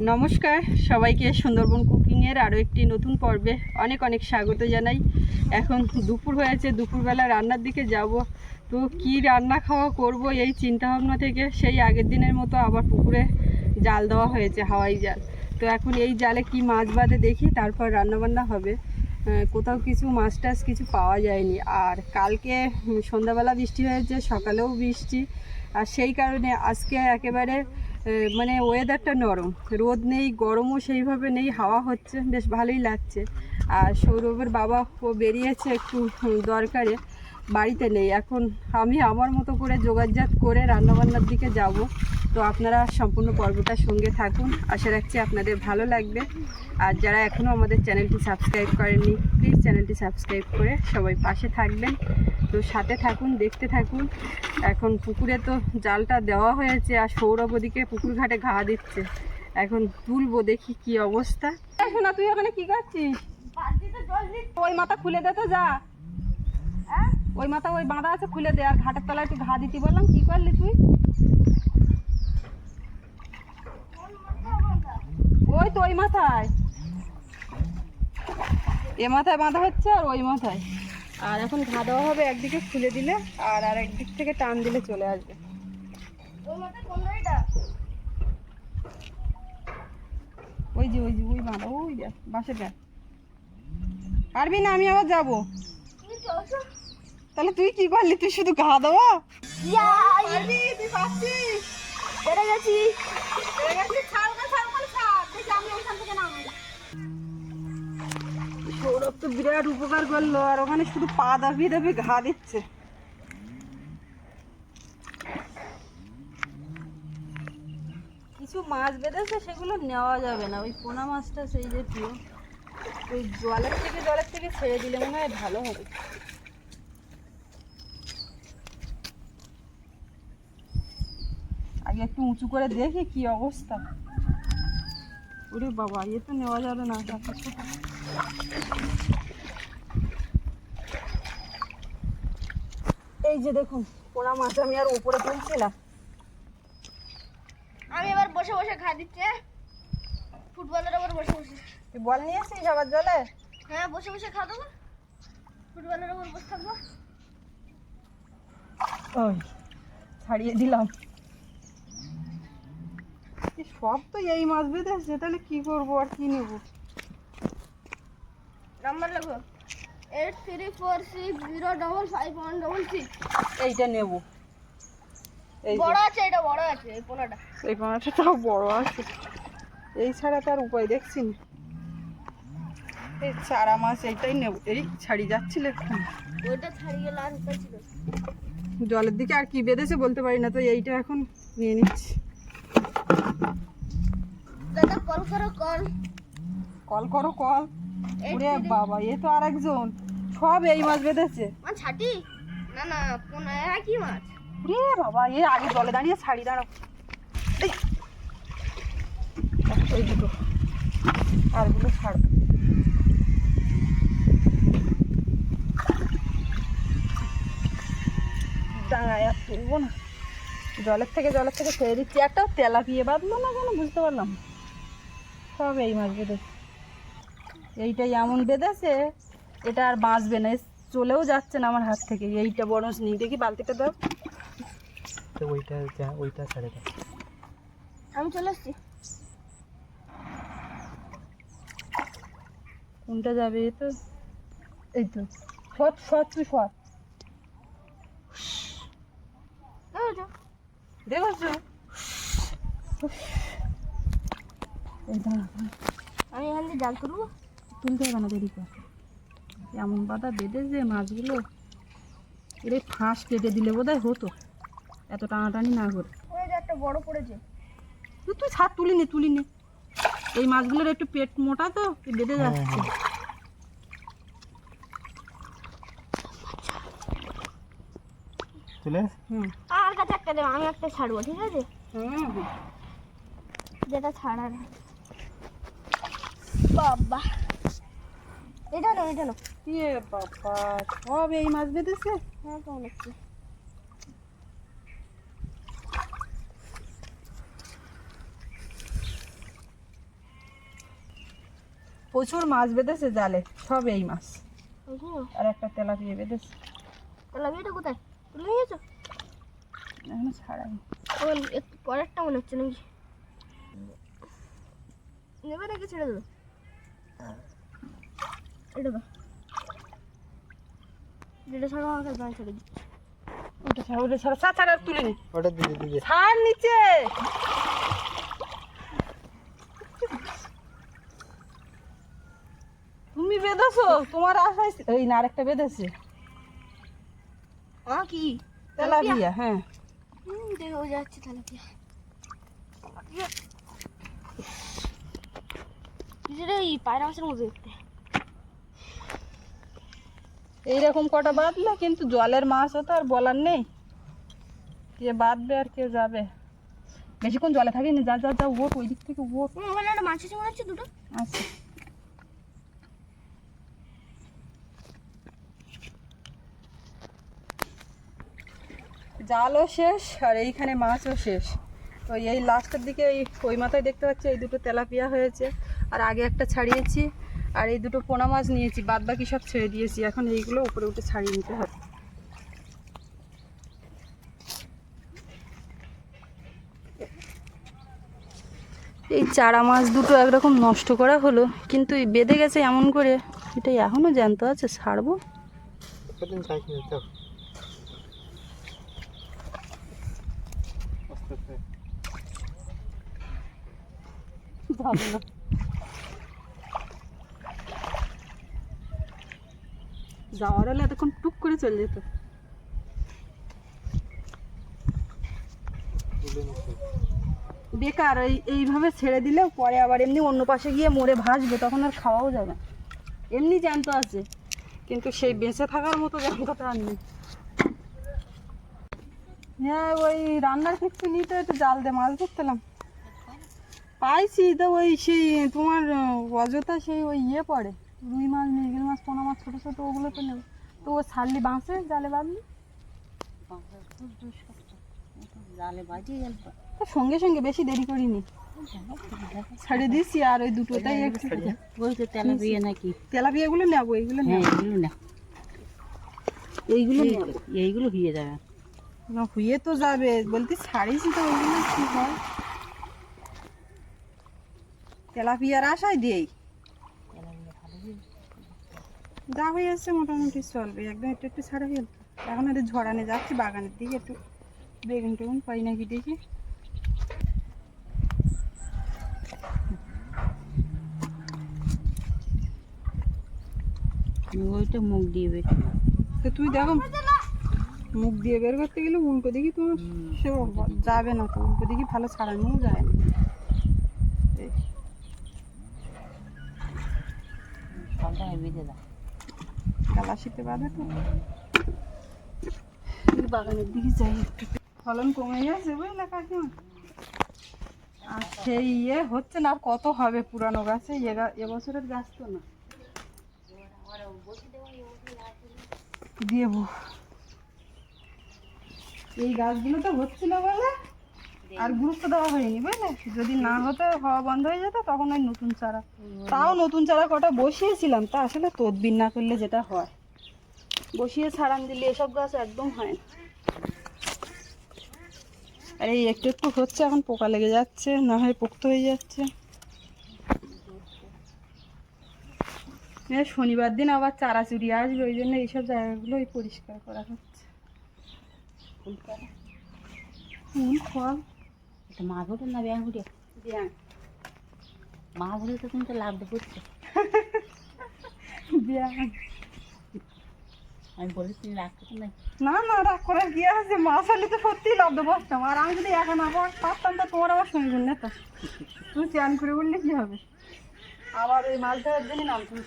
নমস্কার, সবাইকে সুন্দরবন কুকিংয়ের আরও একটি নতুন পর্বে অনেক অনেক স্বাগত জানাই। এখন দুপুর হয়েছে, দুপুরবেলা রান্নার দিকে যাব। তো কি রান্না খাওয়া করব এই চিন্তাভাবনা থেকে, সেই আগের দিনের মতো আবার পুকুরে জাল দেওয়া হয়েছে, হাওয়াই জাল। তো এখন এই জালে কি মাছ বাঁধে দেখি, তারপর রান্নাবান্না হবে। কোথাও কিছু মাছ টাছ কিছু পাওয়া যায়নি। আর কালকে সন্ধ্যাবেলা বৃষ্টি হয়েছে, সকালেও বৃষ্টি। আর সেই কারণে আজকে একেবারে মানে ওয়েদারটা নরম। রোদ নেই, গরমও সেইভাবে নেই, হাওয়া হচ্ছে, বেশ ভালোই লাগছে। আর সৌরভের বাবা ও বেরিয়েছে একটু দরকারে, বাড়িতে নেই। এখন আমি আমার মতো করে যোগাযোগ করে রান্নাবান্নার দিকে যাব। তো আপনারা সম্পূর্ণ পর্বটার সঙ্গে থাকুন। আশা রাখছি আপনাদের ভালো লাগবে। আর যারা এখনও আমাদের চ্যানেলটি সাবস্ক্রাইব করেননি প্লিজ চ্যানেলটি সাবস্ক্রাইব করে সবাই পাশে থাকবেন। তো সাথে থাকুন, দেখতে থাকুন। এখন পুকুরে তো জালটা দেওয়া হয়েছে আর সৌরভ ওদিকে পুকুর ঘাটে ঘা দিচ্ছে। এখন তুলবো, দেখি কি অবস্থা। শোনা তুই ওখানে কি করছিস? ওই মাথা খুলে দে তো যা। ওই মাথা, ওই বাঁধা আছে, খুলে দে। আর ঘাটের তলায় একটু ঘা দিতে বললাম, কি করলি তুই? ওই তো ওই মাথায়। এ মাথায় বাঁধা হচ্ছে আর ওই মাথায়। আর এখন ঘা দেওয়া হবে একদিকে খুলে দিলে আর আর একদিক থেকে টান দিলে চলে আসবে। ওই যে ওই যে ওই বাঁধা ওই দেখ বাসে দেখ। পারবি না আমি আবার যাব। তাহলে তুই কি করলি? তুই শুধু ঘা দেওয়া? তুই পারছিস? গেছি। ছাড়। সৌরভ তো বিরাট উপকার করল, আর ওখানে শুধু পা দাবিয়ে দাবিয়ে ঘা দিচ্ছে। কিছু মাছ বেঁধেছে, সেগুলো নেওয়া যাবে না। ওই পোনা মাছটা সেই যে প্রিয় ওই জলের থেকে জলের থেকে ছেড়ে দিলে মনে হয় ভালো হবে। আগে একটু উঁচু করে দেখি কি অবস্থা। ওরে বাবা এ তো নেওয়া যাবে না। এই যে দেখুন পোনা মাছ আমি আর উপরে তুলছি না। আমি এবার বসে বসে খা দিচ্ছে ফুটবলের ওপর বসে বসে। তুই বল নিয়ে আসিস আবার জলে? হ্যাঁ বসে বসে খা দেবো। ফুটবলের ওপর বসে থাকব। ওই ছাড়িয়ে দিলাম। সব তো এই মাছ বেঁধেছে তাহলে কি করব আর কি নেব? নাম্বার লেখো। Eight three four six zero double five one double six এইটা নেব। বড় আছে এটা বড় আছে এই পোনাটা এই পানাটা তাও বড় আছে। এই ছাড়া তার উপায় দেখছি না। এই চারা মাছ এইটাই নেব। এই ছাড়ি যাচ্ছিল একটু ওইটা ছাড়িয়ে লাল ছিল জলের দিকে আর কি বেঁধেছে বলতে পারি না তো এইটা এখন নিয়ে নিচ্ছি। দাদা কল করো কল। কল করো কল। ওরে বাবা এ তো আর একজন সব এই মাছ বেঁধেছে। মাছ ছাটি না না পোনা একই মাছ? রে বাবা এ আগে জলে দাঁড়িয়ে ছাড়ি দাঁড়াও। এই। এই দুটো। আরগুলো ছাড়। ডাঙায় আর তুলবো না। জলের থেকে জলের থেকে ছেড়ে দিচ্ছি। একটাও তেলাপিয়ে বাঁধলো না কেন? বুঝতে পারলাম। না। সব এই মাছ বেঁধেছে। এইটাই এমন বেঁধেছে এটা আর বাঁচবে না। চলেও যাচ্ছে না আমার হাত থেকে। এইটা বরং নিয়ে দেখি বালতিটা দাও। তো ওইটা ওইটা ছেড়ে দাও। আমি চলে এসছি কোনটা যাবে এ তো? এই তো। সৎ সৎ তুই সৎ। দেখেছ। আমি এখান দিয়ে জাল তুলবো? তুলতে হবে না দেরি কর। এমন বাধা বেঁধেছে মাছগুলো এর ফাঁস কেটে দিলে বোধহয় হতো। এত টানাটানি না করে। ওই যে একটা বড় পড়েছে। তুই তুই ছাড় তুলিনি তুলিনি। এই মাছগুলোর একটু পেট মোটা তো বেঁধে যাচ্ছে হুম। আর কাছে একটা দেবো আমি একটা ছাড়বো ঠিক আছে। যেটা ছাড়ার। বাবা। এটা না এটা না ইয়ে বাবা সব এই মাছ বেঁধেছে? হ্যাঁ কেমন হচ্ছে প্রচুর মাছ বেঁধেছে জালে সব এই মাছ। আর একটা তেলাপিয়া বেঁধেছে। এটা কোথায়? তুলে নিয়েছো এখনও ছাড়াই আমার একটু পরেরটা মনে হচ্ছে নাকি? নেবে নাকি ছেড়ে দেবো? এটা দাও। যেটা ছাড়া আমাকে ছেড়ে দিচ্ছি। ওটা ছাড়া ওটা ছাড়া ছাড় ছাড় আর তুলে নে। ওটা ছাড় নিচে! তুমি বেঁধেছো তোমার আশায় ওই না আরেকটা বেঁধেছে। কি? তেলাপিয়া। হ্যাঁ। দেখে যাচ্ছে এই পায়রা মাছের মতো দেখতে। এইরকম কটা বাঁধলে কিন্তু জলের মাছ তো আর বলার নেই। কে বাঁধবে আর কে যাবে। বেশিক্ষণ জলে থাকিনি যা যা যা ওঠ ওই দিক থেকে একটা মাছ এসে মনে হচ্ছে দুটো। আচ্ছা জালও শেষ আর এইখানে মাছও শেষ। তো এই লাস্টের দিকে এই ওই মাথায় দেখতে পাচ্ছি, এই দুটো তেলাপিয়া হয়েছে। আর আগে একটা ছাড়িয়েছি, আর এই দুটো পোনা মাছ নিয়েছি বাদ বাকি সব ছেড়ে দিয়েছি। এখন এইগুলো উপরে উঠে ছাড়িয়ে নিতে হবে। এই চারা মাছ দুটো একরকম নষ্ট করা হলো, কিন্তু বেঁধে গেছে এমন করে এটা এখনও জ্যান্ত আছে, ছাড়বো কতদিন চাইছি তো আস্তে আস্তে যাওয়ার হলে এতক্ষণ টুক করে চলে যেত। বেকার, এই, এইভাবে ছেড়ে দিলে পরে আবার এমনি অন্য পাশে গিয়ে মরে ভাসবে, তখন আর খাওয়াও যাবে। এমনি জ্যান্ত আছে, কিন্তু সেই বেঁচে থাকার মতো জ্যান্তটা আর নেই। হ্যাঁ ওই রান্নার ক্ষেত্রে নিতে একটু জাল দিয়ে মাছ ধরতেলাম পাইছি তো ওই সেই তোমার অযথা সেই ওই ইয়ে পড়ে রুই মাছ মৃগেল মাছ পোনা মাছ ছোটো ছোটো ওগুলো তো নেব তো ও ছাড়লি বাঁচে জালে বাঁধলি? সঙ্গে সঙ্গে বেশি দেরি করিনি। ছাড়িয়ে দিয়েছি আর ওই দুটোটাই একটু ওই তো তেলাপিয়া নাকি? তেলাপিয়াগুলো নেব এইগুলো হ্যাঁ নেব এগুলো না এইগুলো এইগুলো হয়ে যাবে। না হয়ে তো যাবে। বলতে ছাড়িয়েছি তো ওইগুলো কি হয়? তেলাপিয়ার আশায় দিই যা হয়ে যাচ্ছে মোটামুটি চলবে। একদম একটু একটু ছাড়া হয়ে। এখন একটু ঝড়ানে যাচ্ছি বাগানের দিকে একটু বেগুন টেগুন পাই নাকি দেখি। ওইটা মুখ দিয়ে বেশি তো তুই দেখো মুখ দিয়ে বের করতে গেলে উল্টো দিকে তোমার সে যাবে না তো উল্টো দিকে ভালো ছাড়ানোও যায় না এই, সবটা বেঁধে দাও গালাশিতে বাঁধা তো। বাগানের দিকে যাই একটু। ফলন কমে গেছে বুঝলে কাকিমা? আর সেই ইয়ে হচ্ছে না আর কত হবে পুরানো গাছে? এবছরের গাছ তো না। দেবো এই গাছগুলো তো হচ্ছিল বলে? আর গুরুত্ব দেওয়া হয়নি বুঝলে? যদি না হতো হওয়া বন্ধ হয়ে যেত তখন ওই নতুন চারা। তাও নতুন চারা কটা বসিয়েছিলাম তা আসলে তদবির না করলে যেটা হয়। বসিয়ে ছাড়ান দিলে এসব গাছ একদম হয় না। আর এই একটু একটু হচ্ছে এখন পোকা লেগে যাচ্ছে না হয় পোক্ত হয়ে যাচ্ছে। শনিবার দিন আবার চারা চুরি আসবে ওই জন্য এইসব জায়গাগুলোই পরিষ্কার করা হচ্ছে। ফুল এটা মাছ ওঠে না ব্যাং উঠে? ব্যাং মাছ হলে তো কিন্তু লাভ করছ ব্যাং আমি বলি তুমি রাগ করছ না না না রাগ করার কি আছে? মাছ হলে তো সত্যিই লব্ধ বসতাম আর আমি যদি একা না পারতাম তো তোমার আবার সঙ্গে না তো। তুমি চান করে বললে কি হবে? আবার ওই মাছ ধরার জন্য নাম তুমি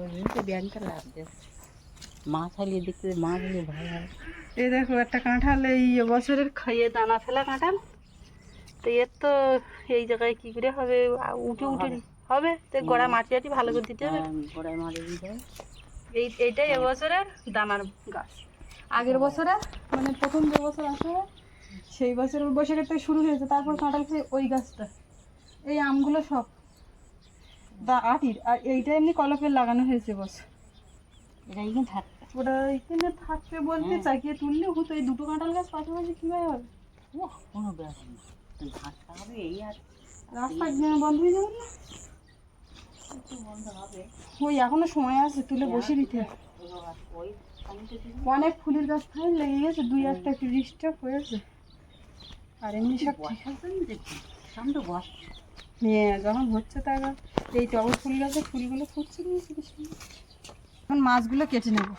ওই জন্য তো ব্যাংকটা লাভ দিচ্ছে মাছ হালিয়ে দেখতে মাছ হলে ভালো হয়। এই দেখো একটা কাঁঠাল এই বছরের খাইয়ে দানা ফেলা কাঁঠাল। তো এর তো এই জায়গায় কি করে হবে? উঠে উঠে হবে। তো গোড়া মাটি টাটি ভালো করে দিতে হবে। গোড়ায় মারে দিতে হবে। এই এইটাই এবছরের দানার গাছ। আগের বছরে মানে প্রথম যে বছর আসে সেই বছর বৈশাখের থেকে শুরু হয়েছে তারপর কাঁঠাল খেয়ে ওই গাছটা। এই আমগুলো সব দা আটির আর এইটা এমনি কলপের লাগানো হয়েছে বস এটা এখানে থাকবে। ওটা এখানে থাকবে বলতে চাকিয়ে তুললে হতো এই দুটো কাঁঠাল গাছ পাশাপাশি কীভাবে হবে? কোনো ব্যাপার না। খাওয়াবে এই আর রাস্তা বন্ধ হয়ে যাবে না? হবে ওই এখনও সময় আছে, তুলে বসে দিতে। অনেক ফুলের গাছ ফাইন লেগে গেছে, দুই একটা একটু ডিস্টার্ব হয়েছে। আর এমনি সব ঠিক হ্যাঁ যখন হচ্ছে তারা এই টগর ফুল গাছে ফুলগুলো ফুটছে এখন মাছগুলো কেটে নেব।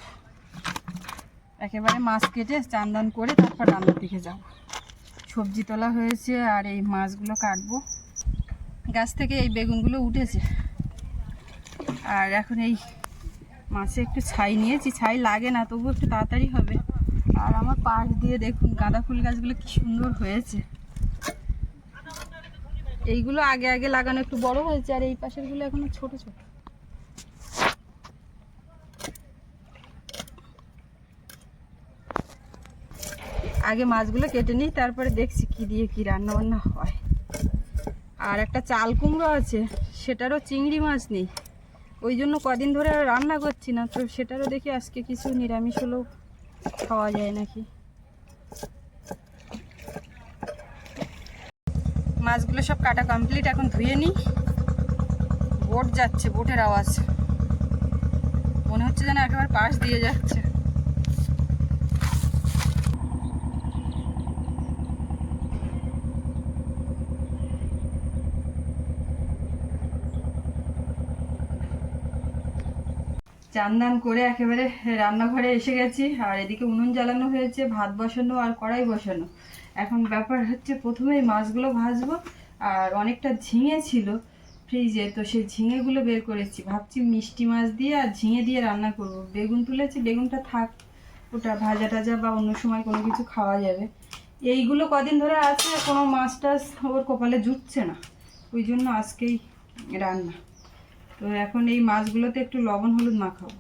একেবারে মাছ কেটে চান্দান করে তারপর রান্নার দিকে যাব। সবজি তোলা হয়েছে আর এই মাছগুলো কাটবো। গাছ থেকে এই বেগুনগুলো উঠেছে। আর এখন এই মাছে একটু ছাই নিয়েছি, ছাই লাগে না তবু একটু তাড়াতাড়ি হবে। আর আমার পাশ দিয়ে দেখুন গাঁদা ফুল গাছগুলো কি সুন্দর হয়েছে। এইগুলো আগে আগে লাগানো একটু বড় হয়েছে, আর এই পাশেরগুলো এখনও ছোট ছোট। আগে মাছগুলো কেটে নিই, তারপরে দেখছি কি দিয়ে কি রান্না বান্না হয়। আর একটা চাল কুমড়ো আছে, সেটারও চিংড়ি মাছ নেই। ওই জন্য কদিন ধরে আর রান্না করছি না, তো সেটারও দেখি আজকে কিছু নিরামিষ হলেও খাওয়া যায় নাকি। মাছগুলো সব কাটা কমপ্লিট এখন ধুয়ে নিই। বোট যাচ্ছে, বোটের আওয়াজ। মনে হচ্ছে যেন একেবারে পাশ দিয়ে যাচ্ছে। চান দান করে একেবারে রান্নাঘরে এসে গেছি। আর এদিকে উনুন জ্বালানো হয়েছে, ভাত বসানো আর কড়াই বসানো। এখন ব্যাপার হচ্ছে প্রথমেই মাছগুলো ভাজবো। আর অনেকটা ঝিঙে ছিল ফ্রিজে, তো সেই ঝিঙেগুলো বের করেছি। ভাবছি মিষ্টি মাছ দিয়ে আর ঝিঙে দিয়ে রান্না করব। বেগুন তুলেছি, বেগুনটা থাক, ওটা ভাজা টাজা বা অন্য সময় কোনো কিছু খাওয়া যাবে। এইগুলো কদিন ধরে আছে কোনো মাছ টাছ ওর কপালে জুটছে না। ওই জন্য আজকেই রান্না। তো এখন এই মাছগুলোতে একটু লবণ হলুদ মাখাবো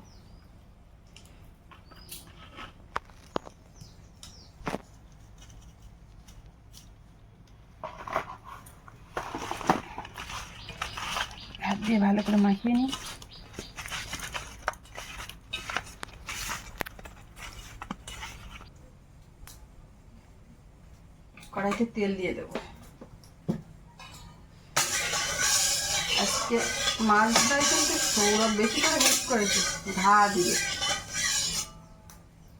হাত দিয়ে ভালো করে মাখিয়ে নিই। কড়াইতে তেল দিয়ে দেবো। আজকে মাছটাই কিন্তু সৌরভ বেশি করে মিক্স করেছে, ঘা দিয়ে।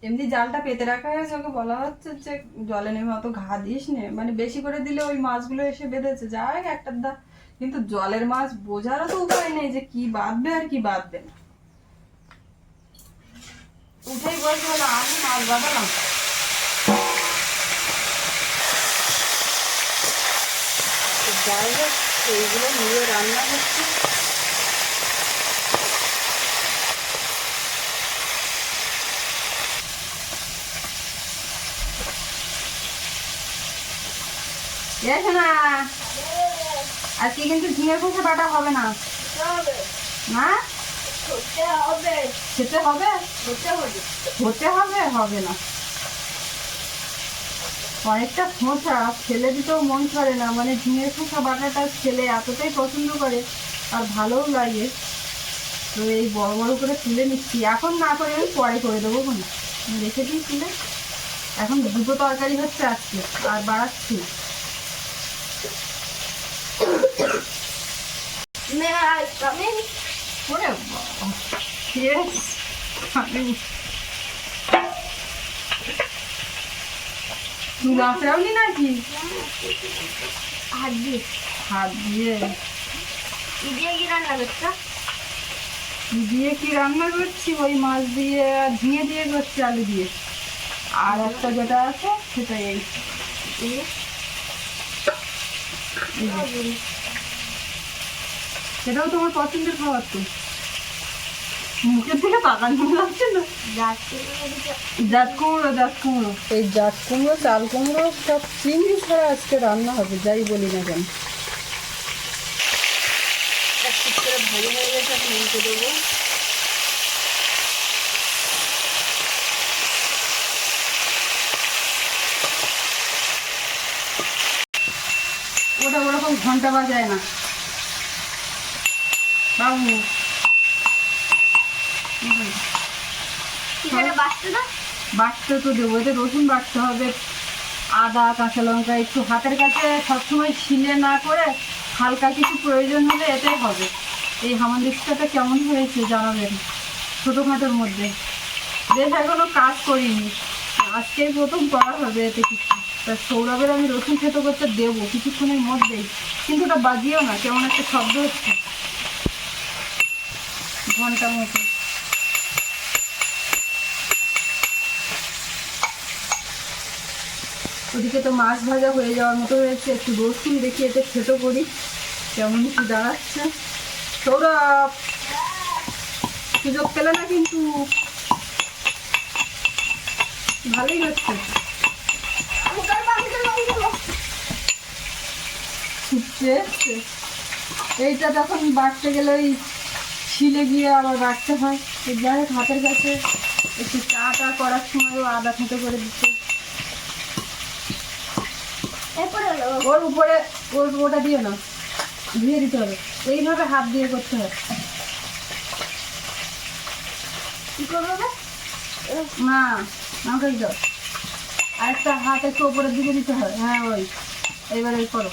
এমনি জালটা পেতে রাখা হয়েছে, ওকে বলা হচ্ছে যে জলে নেমে অত ঘা দিস নে। মানে বেশি করে দিলে ওই মাছগুলো এসে বেঁধেছে। যাই একটা দা, কিন্তু জলের মাছ বোঝারও তো উপায় নেই যে কি বাঁধবে আর কি বাঁধবে না। উঠেই বলছে হলো আমি মাছ বাঁধালাম। যাই হোক এইগুলো নিয়ে রান্না হচ্ছে। না আজকে কিন্তু ঝিঙে খোসা বাটা হবে না। হবে। হতে হবে হবে না। অনেকটা খোঁচা ফেলে দিতেও মন করে না। মানে ঝিঙের খোসা বাটাটা ছেলে এতটাই পছন্দ করে আর ভালোও লাগে। তো এই বড় বড় করে তুলে নিচ্ছি। এখন না করে আমি পরে করে দেবো মানে রেখে দিই তুলে। এখন দুটো তরকারি হচ্ছে আজকে আর বাড়াচ্ছি। না। মে আই কামিং ওরে বাবা। Yes. আমি নাকি হাত দিয়ে হাত দিয়ে কি দিয়ে কি রান্না করছ? দিয়ে কি রান্না করছি? ওই মাছ দিয়ে আর ঝিঙে দিয়ে করছি আলু দিয়ে। আর একটা যেটা আছে সেটা এই। সেটাও তোমার পছন্দের খাবার তো। মুখের দিকে তাকানো যাচ্ছে না। জাত কুমড়ো জাত কুমড়ো। এই জাত কুমড়ো চাল কুমড়ো সব চিংড়ি ছাড়া আজকে রান্না হবে যাই বলি না কেন। ভালো হয়ে গেছে এখন দেবো। ওটা ওরকম ঘণ্টা বাজায় না। বাবু। না বাটতে তো দেবো। এতে রসুন বাটতে হবে আদা কাঁচা লঙ্কা একটু হাতের কাছে সবসময় শিলে না করে হালকা কিছু প্রয়োজন হলে এটাই হবে। এই হামানদিস্তাটা কেমন হয়েছে জানাবেন ছোটোখাটোর মধ্যে। বেশ এখনও কাজ করিনি। আজকেই প্রথম করা হবে এতে কিছু। তা সৌরভের আমি রসুন খেতে করতে দেবো কিছুক্ষণের মধ্যেই। কিন্তু ওটা বাজিয়েও না কেমন একটা শব্দ হচ্ছে। ঘণ্টা মতো। ওদিকে তো মাছ ভাজা হয়ে যাওয়ার মতো হয়েছে। একটু রসুন দেখি, এতে খেতে করি। কেমন কি দাঁড়াচ্ছে। সৌরভ! সুযোগ পেলে না কিন্তু? ভালোই হচ্ছে। এইটা তখন বাটতে গেলে ওই ছিলে গিয়ে আবার বাটতে হয়। যাই হোক, হাতের কাছে একটু চা টা করার সময়ও আদা খেতে করে দিচ্ছে ওর উপরে ওর ওটা দিও না ধুয়ে দিতে হবে। এইভাবে হাত দিয়ে করতে হবে। কি করব? না, আমাকে দাও আরেকটা হাত একটু উপরের দিকে দিতে হবে। হ্যাঁ ওই। এইবারে করো।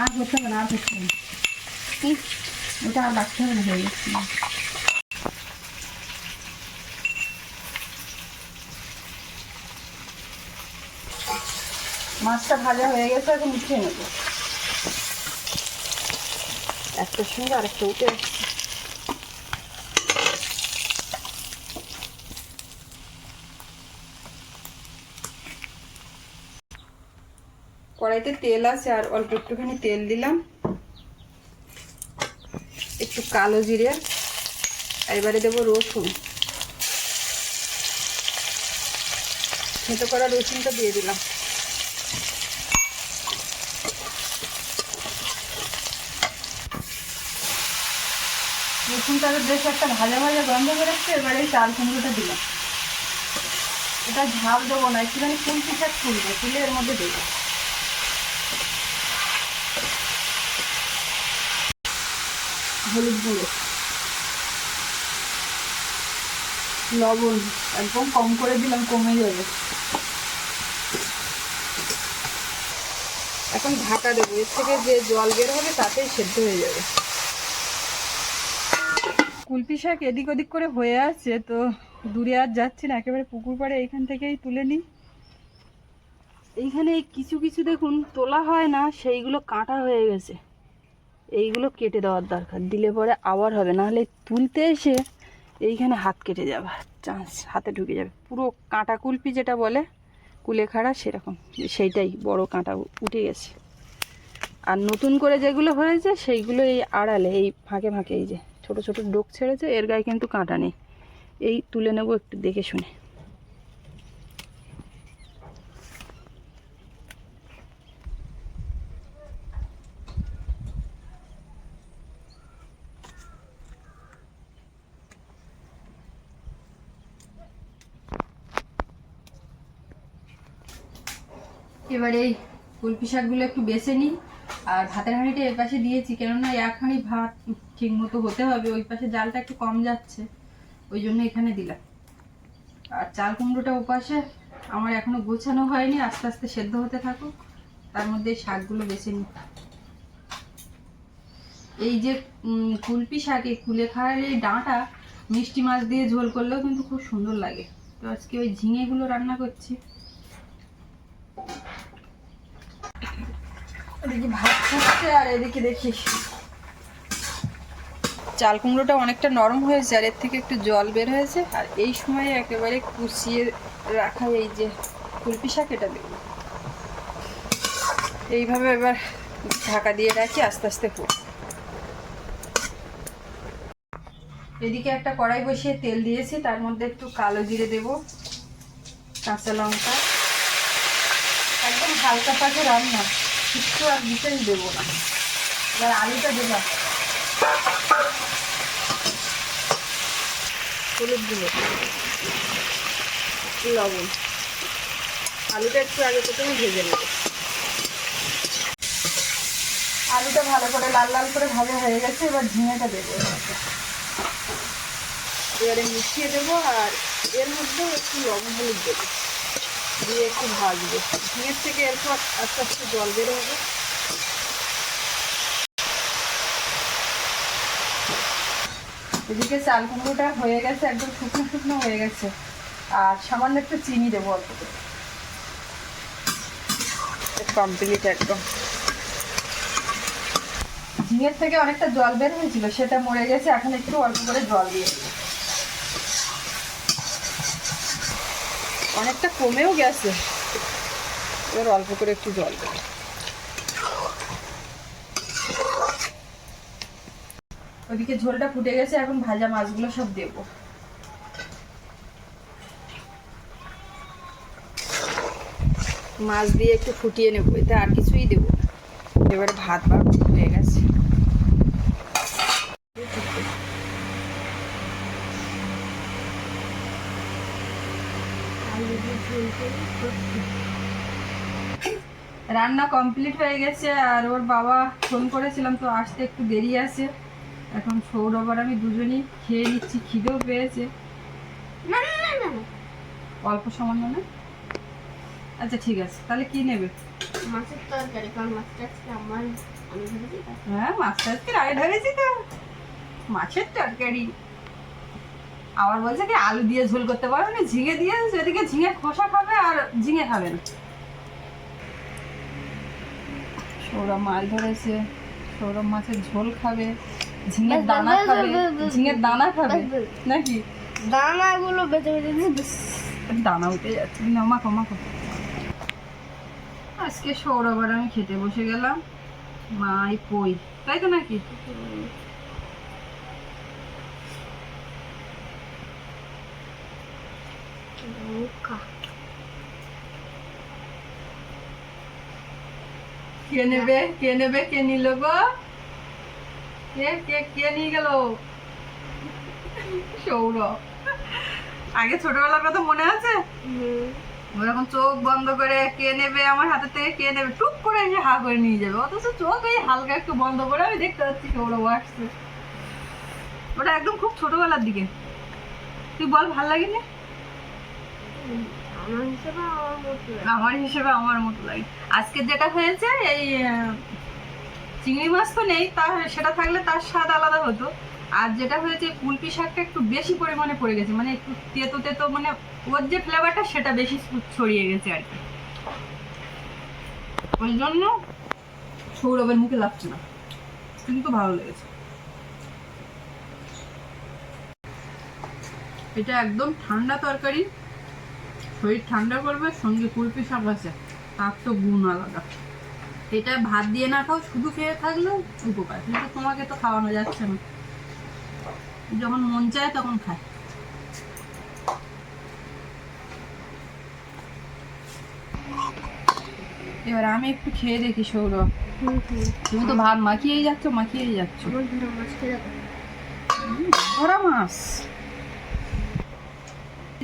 আর করতে হবে না, আর করতে হবে না। ওটা আর বাড়তে হবে না হয়ে গেছে। মাছটা ভাজা হয়ে গেছে, এখন উঠিয়ে নেব। একটার সঙ্গে আরেকটা উঠে কড়াইতে তেল আছে, আর অল্প একটুখানি তেল দিলাম। একটু কালো জিরে, এবারে দেবো রসুন। থেতো করা রসুনটা দিয়ে দিলাম। রসুনটা বেশ একটা ভাজা ভাজা গন্ধ বেরোচ্ছে, এবারে এই চাল কুমড়োটা দিলাম। এটা ঝাল দেবো না, একটুখানি কুলপি শাক তুলবো তুলে এর মধ্যে দেবো। হলুদ গুঁড়ো লবণ, একদম কম করে দিলাম, কমে যাবে। এখন ঢাকা দেবো। এর থেকে যে জল বের হবে, তাতেই সেদ্ধ হয়ে যাবে। কুলপি শাক এদিক ওদিক করে হয়ে আছে তো দূরে আর যাচ্ছি না। একেবারে পুকুর পাড়ে এইখান থেকেই তুলে নিই। এইখানে কিছু কিছু দেখুন, তোলা হয় না, সেইগুলো কাটা হয়ে গেছে। এইগুলো কেটে দেওয়ার দরকার। দিলে পরে আবার হবে, নাহলে তুলতে এসে এইখানে হাত কেটে যাবে। চান্স, হাতে ঢুকে যাবে। পুরো কাঁটা কুলপি যেটা বলে, কুলেখাড়া সেরকম। সেইটাই বড় কাঁটা উঠে গেছে। আর নতুন করে যেগুলো হয়েছে, সেইগুলো এই আড়ালে, এই ফাঁকে ফাঁকে এই যে ছোট ছোট ডোক ছেড়েছে, এর গায়ে কিন্তু কাঁটা নেই। এই তুলে নেব একটু দেখে শুনে। এবারে এই কুলপি শাকগুলো একটু বেছে নিই। আর ভাতের হাঁড়িটা এর পাশে দিয়েছি, কেননা এক হাঁড়ি ভাত ঠিক মতো হতে হবে, ওই পাশে জালটা একটু কম যাচ্ছে, ওই জন্য এখানে দিলাম। আর চাল কুমড়োটা ওপাশে আমার এখনও গোছানো হয়নি, আস্তে আস্তে সেদ্ধ হতে থাকুক, তার মধ্যে শাকগুলো বেছে নিই। এই যে কুলপি শাক, এই কুলেখাড়ার এই ডাঁটা মিষ্টি মাছ দিয়ে ঝোল করলেও কিন্তু খুব সুন্দর লাগে। তো আজকে ওই ঝিঙেগুলো রান্না করছি। এদিকে ভাত ফুটছে আর এদিকে দেখি চাল কুমড়োটা অনেকটা নরম হয়েছে আর এর থেকে একটু জল বের হয়েছে। আর এই সময় একেবারে কুচিয়ে রাখা এই যে কুলপি শাক এটা দেব এইভাবে এবার ঢাকা দিয়ে রাখি, আস্তে আস্তে ফুট এদিকে একটা কড়াই বসিয়ে তেল দিয়েছি, তার মধ্যে একটু কালো জিরে দেব, কাঁচা লঙ্কা। একদম হালকা পাখে রান্না। একটু আর বিশেষ দেবো না। এবার আলুটা দিলাম হলুদ গুঁড়ো। লবণ। আলুটা একটু আগে প্রথমে ভেজে নেব। আলুটা ভালো করে লাল লাল করে ভাজা হয়ে গেছে এবার ঝিঙেটা দেবো। এবারে মিশিয়ে দেবো আর এর মধ্যে একটু লবণ হলুদ দেবো। দিয়ে একটু ভাজবো ঝিঙের থেকে এরপর আস্তে আস্তে জল বের হবে। এদিকে চাল কুমড়োটা হয়ে গেছে, একদম শুকনো শুকনো হয়ে গেছে। আর সামান্য একটু চিনি দেবো অল্প করে। কমপ্লিট একদম। ঝিঙের থেকে অনেকটা জল বের হয়েছিল, সেটা মরে গেছে, এখন একটু অল্প করে জল দিয়ে অনেকটা কমেও গেছে। এবার অল্প করে একটু জল দেবো। ওদিকে ঝোলটা ফুটে গেছে, এখন ভাজা মাছগুলো সব দেবো। মাছ দিয়ে একটু ফুটিয়ে নেব, এতে আর কিছুই দেবো এবারে ভাত বার হয়ে গেছে রান্না কমপ্লিট হয়ে গেছে আর ওর বাবা ফোন করেছিলাম তো আসতে একটু দেরি আছে। এখন সৌরভ আর আমি দুজনেই খেয়ে নিচ্ছি খিদেও পেয়েছে। না না না না না। অল্প সামান্য না? আচ্ছা ঠিক আছে। তাহলে কি নেবে? মাছের তরকারি কারণ মাছটা আজকে আমার আমি হ্যাঁ মাছটা আজকে আগে ধরেছি তো। মাছের তরকারি। আবার বলছে কি আলু দিয়ে ঝোল করতে পারবে না ঝিঙে দিয়ে সেদিকে ঝিঙে খোসা খাবে আর ঝিঙে খাবে না। সৌরভ মাছ ধরেছে সৌরভ মাছের ঝোল খাবে ঝিঙের দানা খাবে ঝিঙের দানা খাবে। নাকি? দানাগুলো বেঁচে বেঁচে দিয়ে দানা উঠে যাচ্ছে। না মাখো মাখো। আজকে সৌরভ আর আমি খেতে বসে গেলাম। মাই পই তাই তো নাকি? মুখা। কে নেবে? কে নেবে? কে নিল গো? কে কে কে নিয়ে গেল? সৌরভ। আগে ছোটবেলার কথা মনে আছে। ওরকম চোখ বন্ধ করে কে নেবে আমার হাতে থেকে কে নেবে? টুক করে এসে হা করে নিয়ে যাবে। অথচ চোখ এই হালকা একটু বন্ধ করে আমি দেখতে পাচ্ছি সৌরভ আসছে। ওটা একদম খুব ছোটবেলার দিকে। তুই বল ভালো লাগেনি? আমার হিসেবে আমার মতো লাগে। আজকে যেটা হয়েছে, এই চিংড়ি মাছ তো নেই, তা সেটা থাকলে তার স্বাদ আলাদা হতো। আর যেটা হয়েছে কুলপি শাকটা একটু বেশি পরিমাণে পড়ে গেছে মানে একটু তেতো তেতো মানে ওর যে ফ্লেভারটা সেটা বেশি ছড়িয়ে গেছে আর কি। ওই জন্য সৌরভের মুখে লাগছে না। কিন্তু ভালো লেগেছে। এটা একদম ঠান্ডা তরকারি। শরীর ঠান্ডা করবে সঙ্গে কুলপি শাক আছে। তার তো গুণ আলাদা। এটা ভাত দিয়ে না খাও শুধু খেয়ে থাকলেও উপকার। কিন্তু তোমাকে তো খাওয়ানো যাচ্ছে না। যখন মন চায় তখন খায়। এবার আমি একটু খেয়ে দেখি সৌরভ। তুমি তো ভাত মাখিয়েই যাচ্ছ মাখিয়েই যাচ্ছ। ধরা মাছ।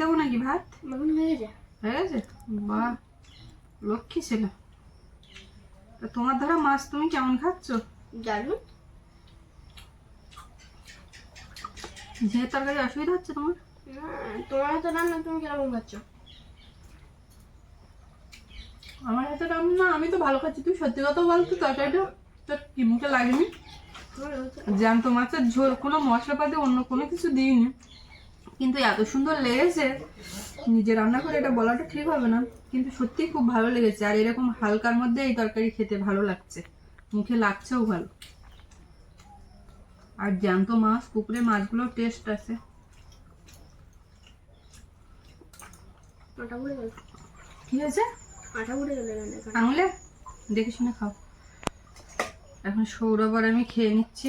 দেবো নাকি ভাত? মাখন হয়ে যায় গেছে? বাহ লক্ষ্মী ছিল। তা তোমার ধরা মাছ তুমি কেমন খাচ্ছ? দারুণ যে তরকারি অসুবিধা হচ্ছে তোমার? না, তোমার হাতে রান্না তুমি কীরকম খাচ্ছ? আমার হাতে রান্না না আমি তো ভালো খাচ্ছি। তুই সত্যি কথা বলতো তরকারিটা তোর কি মুখে লাগেনি? জ্যান্ত মাছের ঝোল কোনো মশলাপাতি অন্য কোনো কিছু দিইনি। কিন্তু এত সুন্দর লেগেছে নিজে রান্না করে এটা বলাটা ঠিক হবে না কিন্তু সত্যি খুব ভালো লেগেছে। আর এরকম হালকার মধ্যে এই তরকারি খেতে ভালো লাগছে। মুখে লাগছেও ভালো। আর জ্যান্ত মাছ পুকুরে মাছগুলোর টেস্ট আছে। কি হয়েছে? আঙুলে? দেখে শুনে খাও। এখন সৌরভ আর আমি খেয়ে নিচ্ছি।